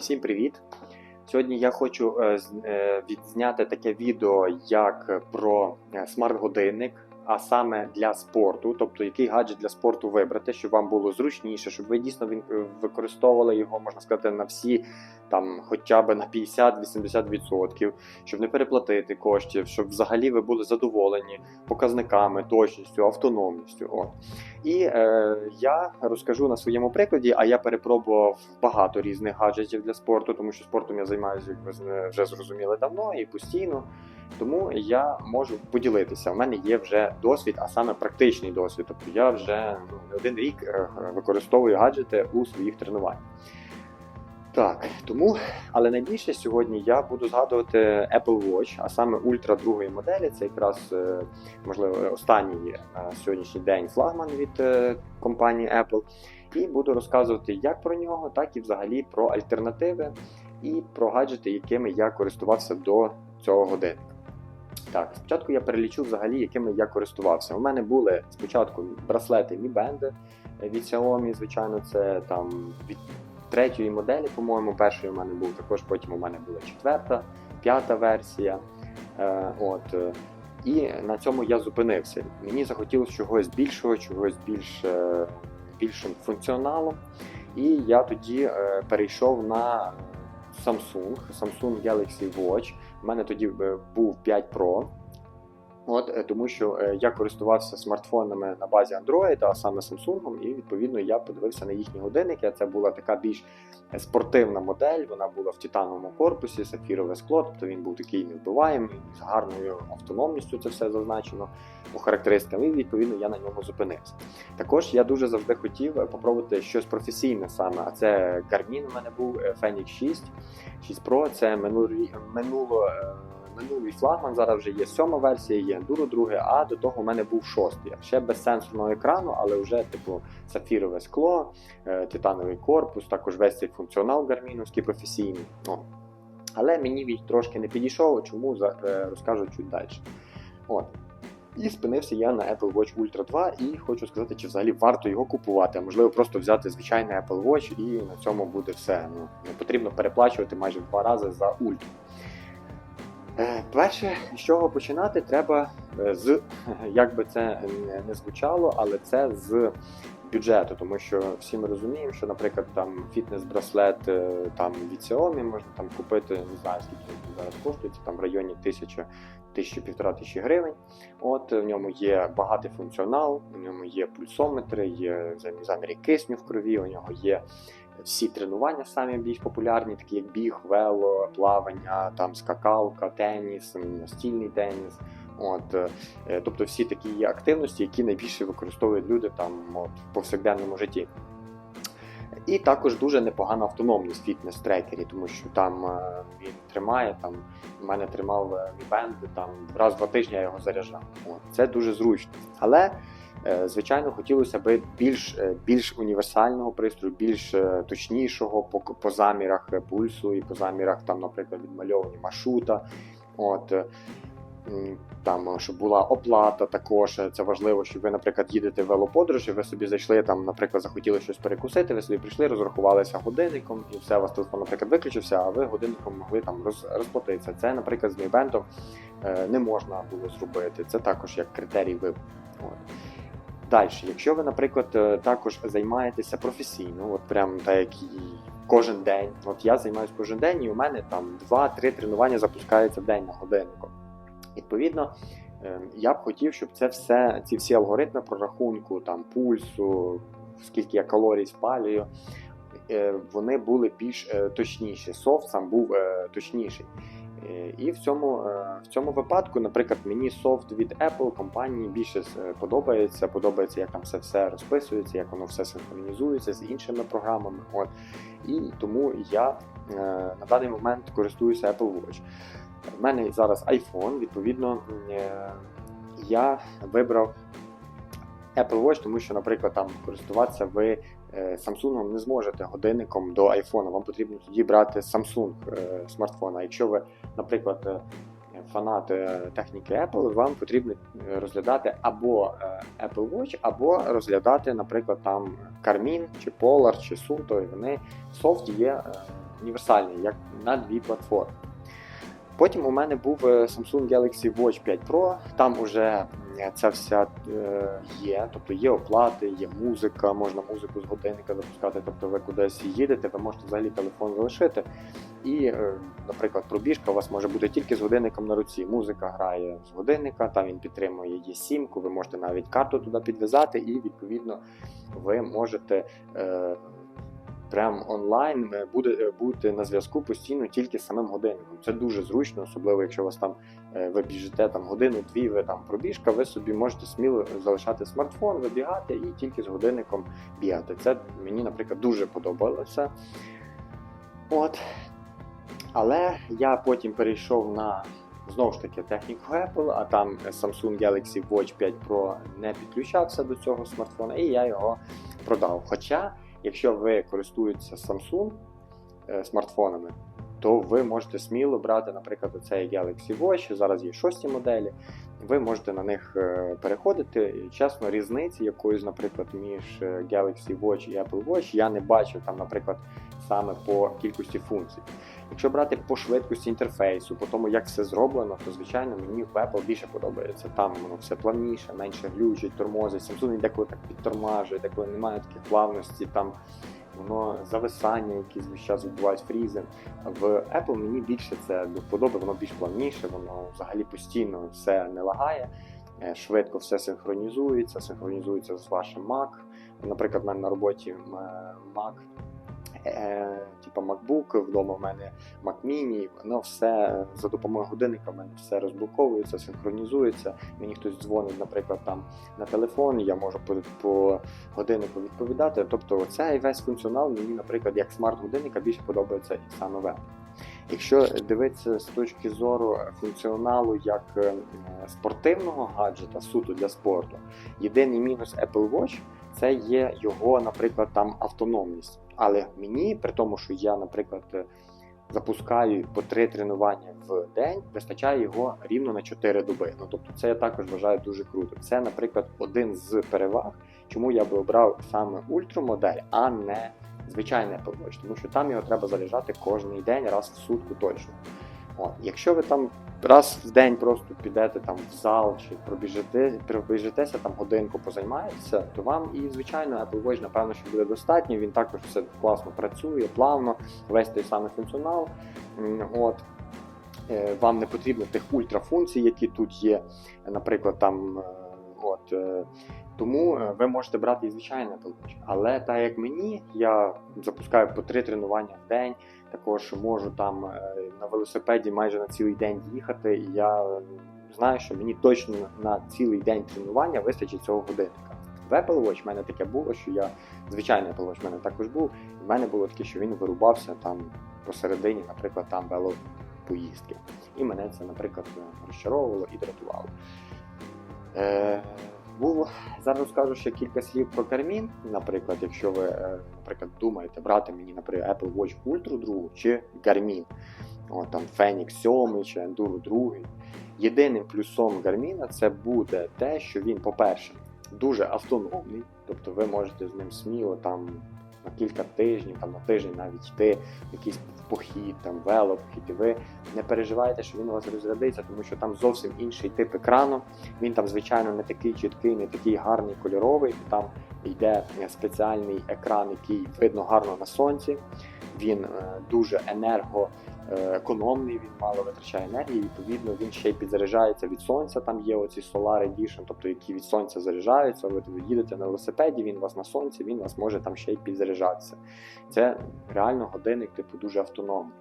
Всім привіт! Сьогодні я хочу е, е, відзняти таке відео як про е, смарт-годинник, а саме для спорту, тобто який гаджет для спорту вибрати, щоб вам було зручніше, щоб ви дійсно використовували його, можна сказати, на всі там хоча б на 50-80%, щоб не переплатити коштів, щоб взагалі ви були задоволені показниками, точністю, автономністю. От. І е, я розкажу на своєму прикладі, а я перепробував багато різних гаджетів для спорту, тому що спортом я займаюся, як ви вже зрозуміли давно і постійно. Тому я можу поділитися. У мене є вже досвід, а саме практичний досвід. Тобто я вже ну, не один рік е, використовую гаджети у своїх тренуваннях. Так, тому, але найбільше сьогодні я буду згадувати Apple Watch, а саме ультра другої моделі. Це якраз е, можливо останній сьогоднішній день флагман від е, компанії Apple. І буду розказувати як про нього, так і взагалі про альтернативи і про гаджети, якими я користувався до цього годинника. Так, спочатку я перелічу взагалі, якими я користувався. У мене були спочатку браслети Mi Band від Xiaomi, звичайно, це там від третьої моделі, по-моєму, перший у мене був також, потім у мене була четверта, п'ята версія. Е, от. е, І на цьому я зупинився. Мені захотілося чогось більшого, чогось більш, е, більшим функціоналом. І я тоді е, перейшов на Samsung, Samsung Galaxy Watch. У мене тоді е, був 5 Pro. От, е, тому що е, я користувався смартфонами на базі Android, а саме Samsung, і відповідно я подивився на їхні годинники. Це була така більш е, спортивна модель. Вона була в титановому корпусі, сапфірове скло, тобто він був такий невбиваємий, з гарною автономністю. Це все зазначено по характеристикам. І відповідно я на ньому зупинився. Також я дуже завжди хотів попробувати щось професійне саме. А це Garmin у мене був Fenix 6, 6 Pro. Це минулі, минуло. Минулий флагман зараз вже є сьома версія, є Enduro 2, а до того у мене був шостий. Ще без сенсорного екрану, але вже типу сапфірове скло, е, титановий корпус, також весь цей функціонал гарміновський професійний. О. Але мені він трошки не підійшов, чому е, розкажу чуть далі. От. І спинився я на Apple Watch Ultra 2 і хочу сказати, чи взагалі варто його купувати, можливо просто взяти звичайний Apple Watch і на цьому буде все. Ну, не потрібно переплачувати майже в два рази за ультра. Е, Перше, з чого починати, треба е, з, як би це не- звучало, але це з бюджету, тому що всі ми розуміємо, що, наприклад, там фітнес-браслет е, там від Xiaomi можна там купити, не знаю, скільки він зараз коштує, це там в районі тисячі, тисячі півтора тисячі гривень. От в ньому є багатий функціонал, у ньому є пульсометри, є зам- заміри кисню в крові, у нього є всі тренування самі більш популярні, такі як біг, вело, плавання, там скакалка, теніс, настільний теніс. От, е, тобто всі такі є активності, які найбільше використовують люди там от, в повсякденному житті. І також дуже непогана автономність в фітнес-трекері, тому що там е, він тримає, там у мене тримав е, там раз в два тижні я його заряджав. От, це дуже зручно. Але Звичайно, хотілося б більш, е, більш універсального пристрою, більш е, точнішого по, по замірах е, пульсу і по замірах, там, наприклад, відмальовані маршрута. От, е, там, е, щоб була оплата також. е, Це важливо, щоб ви, наприклад, їдете в велоподорожі, ви собі зайшли, там, наприклад, захотіли щось перекусити, ви собі прийшли, розрахувалися годинником, і все, у вас телефон, наприклад, виключився, а ви годинником могли там роз, розплатитися. Це, наприклад, з Мейбентом е, не можна було зробити. Це також як критерій вибору. Далі, якщо ви, наприклад, е, також займаєтеся професійно, от прям так як і кожен день. От я займаюся кожен день, і у мене там 2-3 тренування запускаються в день на годиннику. Відповідно, е, я б хотів, щоб це все, ці всі алгоритми прорахунку, там пульсу, скільки я калорій спалюю, е, вони були більш е, точніші. Софт сам був точніший. Е, І в цьому, е, в цьому випадку, наприклад, мені софт від Apple компанії більше е, подобається. Подобається, як там все все розписується, як воно все синхронізується з іншими програмами. От. І тому я на даний момент користуюся Apple Watch. У мене зараз iPhone, відповідно, я вибрав Apple Watch, тому що, наприклад, там користуватися ви е, Samsung не зможете годинником до iPhone. Вам потрібно тоді брати Samsung е, смартфон. А якщо ви, наприклад, е, фанат техніки Apple, вам потрібно розглядати або Apple Watch, або розглядати, наприклад, там Garmin, чи Polar, чи Sunto, і вони софт є. універсальний, як на дві платформи. Потім у мене був Samsung Galaxy Watch 5 Pro, там уже ця вся е, є, тобто є оплати, є музика, можна музику з годинника запускати, тобто ви кудись їдете, ви можете взагалі телефон залишити. І, е, наприклад, пробіжка у вас може бути тільки з годинником на руці. Музика грає з годинника, там він підтримує є сімку, ви можете навіть карту туди підв'язати, і відповідно ви можете. Прям онлайн е, буде е, бути на зв'язку постійно тільки з самим годинником. Це дуже зручно, особливо якщо у вас там е, ви біжите там годину-дві, ви там пробіжка, ви собі можете сміло залишати смартфон, вибігати і тільки з годинником бігати. Це мені, наприклад, дуже подобалося. От. Але я потім перейшов на знову ж таки техніку Apple, а там Samsung Galaxy Watch 5 Pro не підключався до цього смартфона, і я його продав. Хоча, якщо ви користуєтеся Samsung е, смартфонами, то ви можете сміло брати, наприклад, оцей Galaxy Watch, зараз є шості моделі. Ви можете на них е, переходити. Чесно, різниці якоїсь, наприклад, між е, Galaxy Watch і Apple Watch я не бачу там, наприклад, саме по кількості функцій. Якщо брати по швидкості інтерфейсу, по тому, як все зроблено, то звичайно мені в Apple більше подобається. Там воно все плавніше, менше глючить, тормозить. Samsung деколи так підтормажує, деколи немає таких плавності, там воно зависання, якісь весь час відбувають фрізи. В Apple мені більше це до вподоби, воно більш плавніше, воно взагалі постійно все не лагає. е, Швидко все синхронізується, синхронізується з вашим Mac. Наприклад, в мене на роботі е, Mac типу MacBook, вдома в мене Mac Mini, воно все за допомогою годинника в мене все розблоковується, синхронізується. Мені хтось дзвонить, наприклад, там на телефон, я можу по, по годиннику відповідати. Тобто цей весь функціонал мені, наприклад, як смарт-годинника більше подобається саме в Якщо дивитися з точки зору функціоналу як е, спортивного гаджета, суто для спорту, єдиний мінус Apple Watch це є його, наприклад, там автономність. Але мені, при тому, що я, наприклад, е, запускаю по три тренування в день, вистачає його рівно на 4 доби. Ну тобто, це я також вважаю дуже круто. Це, наприклад, один з переваг, чому я би обрав саме ультрамодель, а не звичайний Apple тому що там його треба заряджати кожен день, раз в сутку точно. От. Якщо ви там раз в день просто підете там в зал чи пробіжите, пробіжитеся там годинку позаймаєтеся, то вам і звичайно Apple Watch, напевно, що буде достатньо. Він також все класно працює, плавно, весь той самий функціонал. От. Е, Вам не потрібно тих ультрафункцій, які тут є, наприклад, там. е, От, е, тому ви можете брати і звичайний Apple Watch. Але так як мені, я запускаю по три тренування в день, також можу там е, на велосипеді майже на цілий день їхати, і я е, знаю, що мені точно на цілий день тренування вистачить цього годинника. В Apple Watch в мене таке було, що я звичайний Apple Watch в мене також був. і В мене було таке, що він вирубався там посередині, наприклад, там велопоїздки. І мене це, наприклад, розчаровувало і дратувало. Е, було зараз скажу ще кілька слів про кармін. Наприклад, якщо ви, е, наприклад, думаєте брати мені, наприклад, Apple Watch Ultra 2 чи Garmin, О, там Fenix 7 чи Enduro 2. Єдиним плюсом Garmin це буде те, що він, по-перше, дуже автономний, тобто ви можете з ним сміло там на кілька тижнів, там на тиждень навіть йти якийсь похід, там велопохід, і ви не переживаєте, що він у вас розрядиться, тому що там зовсім інший тип екрану. Він там, звичайно, не такий чіткий, не такий гарний кольоровий. Там йде спеціальний екран, який видно гарно на сонці. Він е, дуже енергоекономний, він мало витрачає енергії. Відповідно, він ще й підзаряджається від сонця. Там є оці Solar Edition, тобто які від сонця заряджаються. Ви їдете на велосипеді, він у вас на сонці, він вас може там ще й підзаряджатися. Це реально годинник, типу, дуже автономний.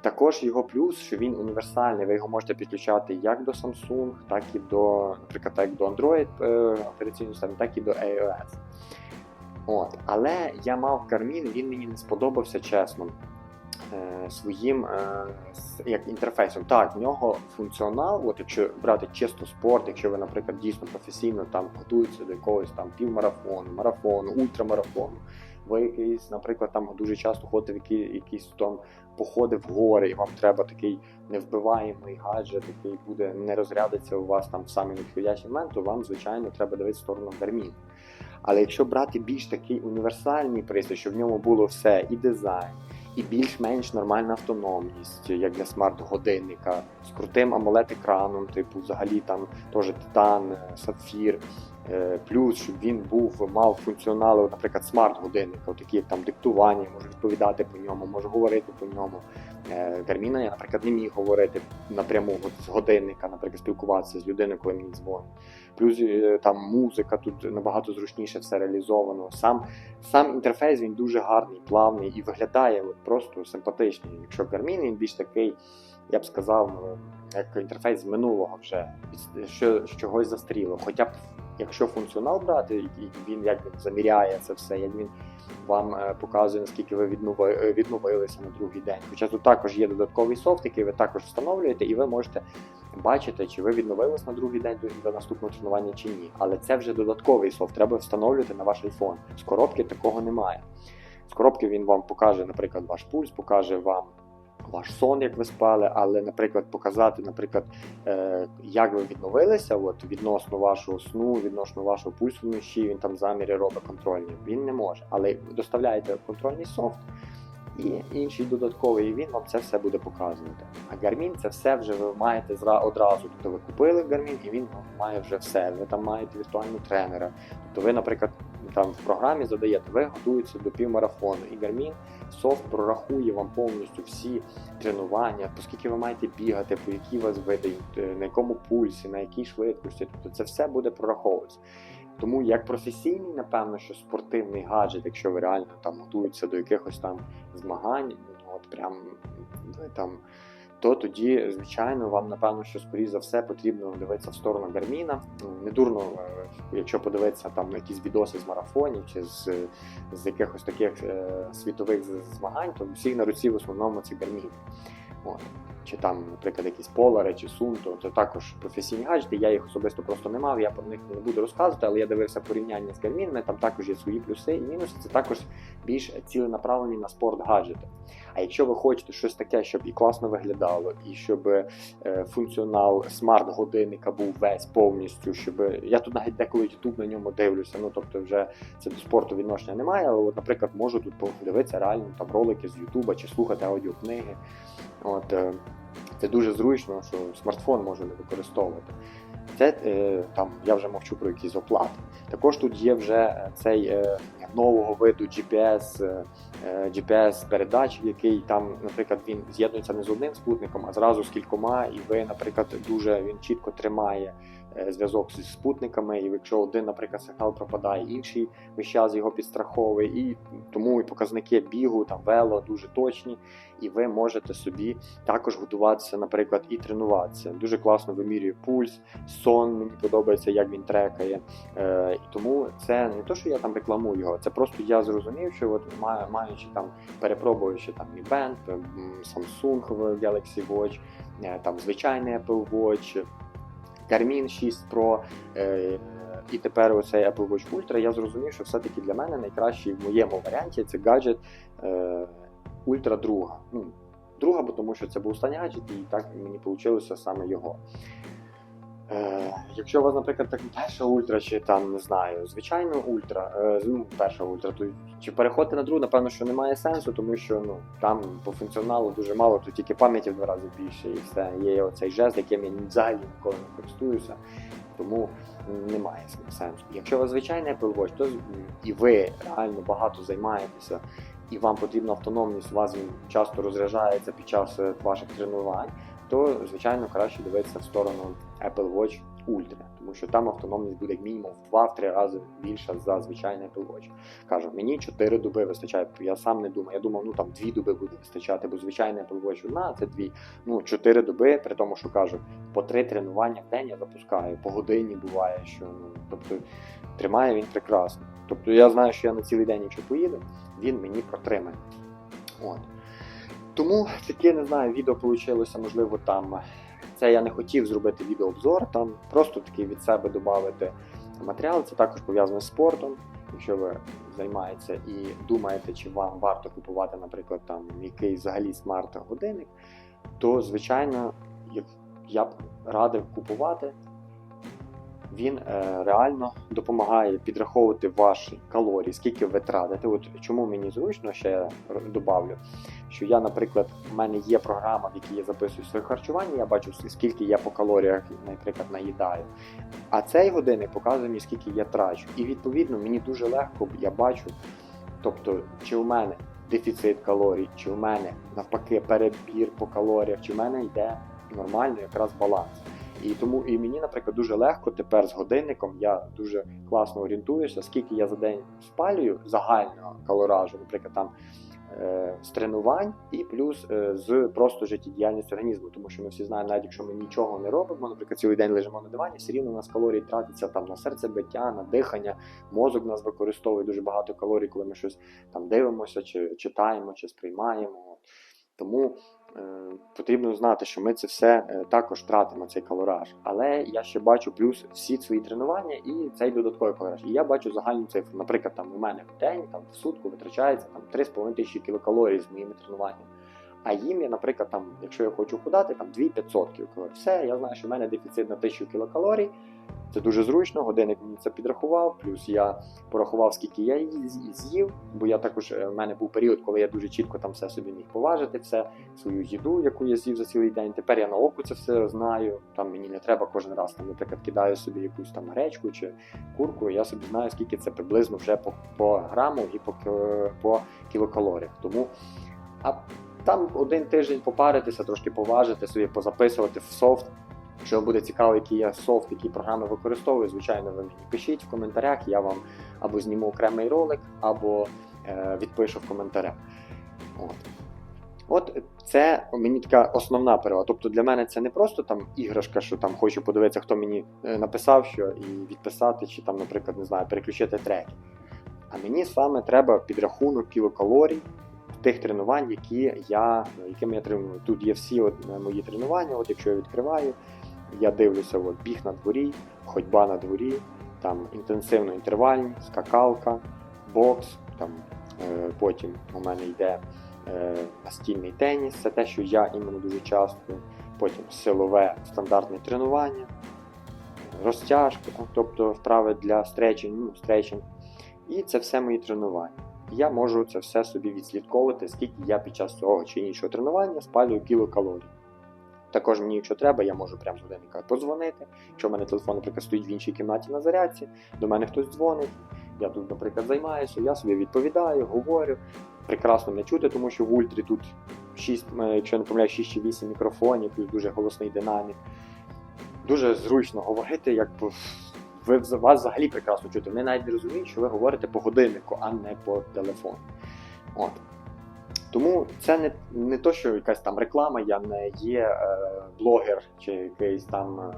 Також його плюс, що він універсальний. Ви його можете підключати як до Samsung, так і до, наприклад, так до Android е, операційної системи, так і до iOS. От. Але я мав Garmin, він мені не сподобався чесно. е, Своїм е, як інтерфейсом. Так, в нього функціонал, от якщо брати чисто спорт, якщо ви, наприклад, дійсно професійно там готуєтеся до якогось там півмарафону, марафону, ультрамарафону, ви якийсь, наприклад, там дуже часто ходите в які, якісь там походи в гори, і вам треба такий невбиваємий гаджет, який буде не розрядиться у вас там в самий непідходящий момент, то вам, звичайно, треба дивитися сторону Garmin. Але якщо брати більш такий універсальний пристрій, щоб в ньому було все, і дизайн, і більш-менш нормальна автономність, як для смарт-годинника, з крутим AMOLED-екраном, типу, взагалі там теж титан, сапфір. Е, Плюс, щоб він був, мав функціонали, наприклад, смарт-годинника, такі як там диктування, може відповідати по ньому, може говорити по ньому. Е, Гарміна я, наприклад, не міг говорити напряму з годинника, наприклад, спілкуватися з людиною, коли мені дзвонить. Плюс е, там музика тут набагато зручніше все реалізовано. Сам, сам інтерфейс він дуже гарний, плавний і виглядає от, просто симпатичний. Якщо Garmin, він більш такий, я б сказав, е, як інтерфейс з минулого вже, що, чогось застріло. Хоча б якщо функціонал брати, він як він заміряє це все, як він вам е, показує, наскільки ви е, відновилися на другий день. Хоча тут також є додатковий софт, який ви також встановлюєте, і ви можете бачити, чи ви відновились на другий день до наступного тренування чи ні. Але це вже додатковий софт, треба встановлювати на ваш iPhone. З коробки такого немає. З коробки він вам покаже, наприклад, ваш пульс, покаже вам. Ваш сон, як ви спали, але, наприклад, показати, наприклад, е, як ви відновилися, от відносно вашого сну, відносно вашого пульсу вночі, він там заміри робить контрольні. Він не може. Але доставляєте контрольний софт і інший додатковий, і він вам це все буде показувати. А Garmin це все вже ви маєте одразу. Тобто ви купили Garmin, і він вам має вже все. Ви там маєте віртуального тренера. Тобто ви, наприклад, там в програмі задаєте, ви готуєтеся до півмарафону, і Garmin софт прорахує вам повністю всі тренування, по скільки ви маєте бігати, по які вас види, е, на якому пульсі, на якій швидкості. Тобто це все буде прораховуватися. Тому як професійний, напевно, що спортивний гаджет, якщо ви реально там готуєтеся до якихось там змагань, ну, от прям ви там. То тоді, звичайно, вам напевно, що скоріш за все потрібно дивитися в сторону Гарміна. Не дурно, е, якщо подивитися там якісь відоси з марафонів чи з, з якихось таких е, світових змагань, то всіх на руці в основному це Гармін. От. Чи там, наприклад, якісь полари чи сунто, це також професійні гаджети. Я їх особисто просто не мав, я про них не буду розказувати, але я дивився порівняння з Garmin, там також є свої плюси і мінуси. Це також більш ціленаправлені на спорт гаджети. А якщо ви хочете щось таке, щоб і класно виглядало, і щоб е, функціонал смарт-годинника був весь повністю, щоб я тут навіть деколи YouTube на ньому дивлюся. Ну тобто, вже це до спорту відношення немає. Але, от, наприклад, можу тут подивитися реально там ролики з Ютуба чи слухати аудіокниги. От е, це дуже зручно, що смартфон може не використовувати. Це е, там я вже мовчу про якісь оплати. Також тут є вже е, цей нового виду GPS, GPS передач, який там, наприклад, він з'єднується не з одним спутником, а зразу з кількома, і ви, наприклад, дуже він чітко тримає зв'язок зі спутниками. І якщо один, наприклад, сигнал пропадає, інший весь час його підстраховує, і тому і показники бігу, там вело дуже точні, і ви можете собі також готуватися, наприклад, і тренуватися. Дуже класно вимірює пульс, сон мені подобається, як він трекає. Е, тому це не то, що я там рекламую його, це просто я зрозумів, що от маю, маючи там перепробуючи там Mi Band, Samsung Galaxy Watch, е, там звичайний Apple Watch, Garmin 6 Pro. Е, і тепер оцей Apple Watch Ultra, я зрозумів, що все-таки для мене найкращий в моєму варіанті це гаджет е, Ultra 2. Ну, друга, бо тому що це був останній гаджет, і так мені вийшло саме його. Якщо у вас, наприклад, так перша ультра, чи там не знаю, звичайно ультра, е, ну, перша ультра, то чи переходити на другу, напевно, що немає сенсу, тому що ну, там по функціоналу дуже мало, то тільки пам'яті в два рази більше, і все. Є оцей жест, яким я взагалі ніколи не користуюся, тому немає сенсу. Якщо у вас звичайний Apple Watch, то і ви реально багато займаєтеся, і вам потрібна автономність, у вас він часто розряджається під час е, ваших тренувань, то звичайно краще дивитися в сторону Apple Watch Ultra, тому що там автономність буде мінімум в 2-3 рази більша за звичайний Apple Кажу, мені 4 доби вистачає. Я сам не думаю. Я думав, ну там 2 доби буде вистачати, бо звичайний Watch одна, це 2. Ну 4 доби, при тому, що кажу, по 3 тренування в день я запускаю, по годині буває, що ну тобто тримає він прекрасно. Тобто я знаю, що я на цілий день, якщо поїду, він мені протримає. От. Тому таке, не знаю, відео вийшло, можливо, там. Це я не хотів зробити відеообзор, там просто такий від себе додати матеріал. Це також пов'язано з спортом. Якщо ви займаєтеся і думаєте, чи вам варто купувати, наприклад, там якийсь взагалі смарт-годинник, то звичайно я б радив купувати. Він е, реально допомагає підраховувати ваші калорії, скільки ви тратите. От чому мені зручно, ще добавлю, що я, наприклад, в мене є програма, в якій я записую своє харчування, я бачу, скільки я по калоріях, наприклад, наїдаю. А цей годинник показує мені, скільки я трачу. І відповідно мені дуже легко я бачу, тобто, чи у мене дефіцит калорій, чи у мене навпаки перебір по калоріях, чи в мене йде нормальний якраз баланс. І тому і мені, наприклад, дуже легко тепер з годинником я дуже класно орієнтуюся, скільки я за день спалюю загального калоражу, наприклад, там е, з тренувань і плюс е, з просто життєдіяльності організму. Тому що ми всі знаємо, навіть якщо ми нічого не робимо, наприклад, цілий день лежимо на дивані, все рівно у нас калорії тратяться там на серцебиття, на дихання, мозок нас використовує дуже багато калорій, коли ми щось там дивимося, чи читаємо, чи сприймаємо. Тому потрібно знати, що ми це все е, також тратимо цей калораж. Але я ще бачу плюс всі свої тренування і цей додатковий калораж. І я бачу загальну цифру. Наприклад, там у мене в день там в сутку витрачається там 3,5 тисячі кілокалорій з моїми тренуваннями. А їм я, наприклад, там, якщо я хочу худати, там 2500 кілокалорій. Все, я знаю, що в мене дефіцит на 1000 кілокалорій. Це дуже зручно, годинник мені це підрахував, плюс я порахував, скільки я з'їв, бо я також е, в мене був період, коли я дуже чітко там все собі міг поважити, все свою їду, яку я з'їв за цілий день. Тепер я на оку це все знаю. Там мені не треба кожен раз там, наприклад, кидаю собі якусь там гречку чи курку. Я собі знаю, скільки це приблизно вже по, по граму і по, по кілокалоріях. Тому а там один тиждень попаритися, трошки поважити собі, позаписувати в софт. Якщо вам буде цікаво, який я софт, які програми використовую, звичайно, ви мені пишіть в коментарях, я вам або зніму окремий ролик, або е, відпишу в коментарях. От. От це мені така основна перевага. Тобто для мене це не просто там іграшка, що там хочу подивитися, хто мені е, написав що і відписати, чи там, наприклад, не знаю, переключити треки. А мені саме треба підрахунок кілокалорій тих тренувань, які я, якими я треную. Тут є всі от, е, мої тренування, от якщо я відкриваю. Я дивлюся, от, біг на дворі, ходьба на дворі, там інтенсивно інтервальні, скакалка, бокс. Там, е, Потім у мене йде е, настільний теніс, це те, що я іменно дуже часто. Потім силове стандартне тренування, розтяжка, тобто вправи для стречень, ну, стречень. І це все мої тренування. Я можу це все собі відслідковувати, скільки я під час цього чи іншого тренування спалюю кілокалорій. Також мені, якщо треба, я можу прямо з годинника подзвонити. Якщо в мене телефон, наприклад, стоїть в іншій кімнаті на зарядці, до мене хтось дзвонить, я тут, наприклад, займаюся, я собі відповідаю, говорю. Прекрасно не чути, тому що в ультрі тут 6, е, якщо не помиляю, 6 чи 8 мікрофонів, плюс дуже голосний динамік. Дуже зручно говорити, як ви вас взагалі прекрасно чути. Вони навіть не розуміють, що ви говорите по годиннику, а не по телефону. От. Тому це не не то, що якась там реклама, я не є е, блогер чи якийсь там е,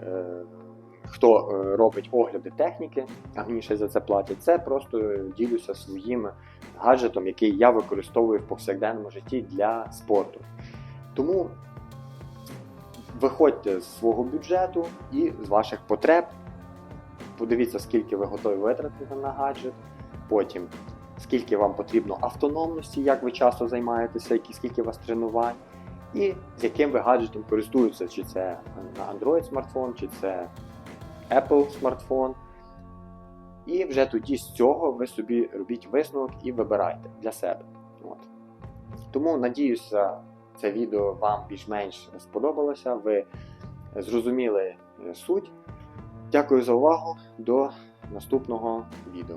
е хто е, робить огляди техніки, а мені ще за це платять. Це просто ділюся своїм гаджетом, який я використовую в повсякденному житті для спорту. Тому виходьте з свого бюджету і з ваших потреб. Подивіться, скільки ви готові витратити на гаджет. Потім скільки вам потрібно автономності, як ви часто займаєтеся, скільки у вас тренувань, і з яким ви гаджетом користуєтеся, чи це на Android смартфон, чи це Apple смартфон. І вже тоді з цього ви собі робіть висновок і вибирайте для себе. От. Тому надіюся, це відео вам більш-менш сподобалося. Ви зрозуміли суть. Дякую за увагу. До наступного відео.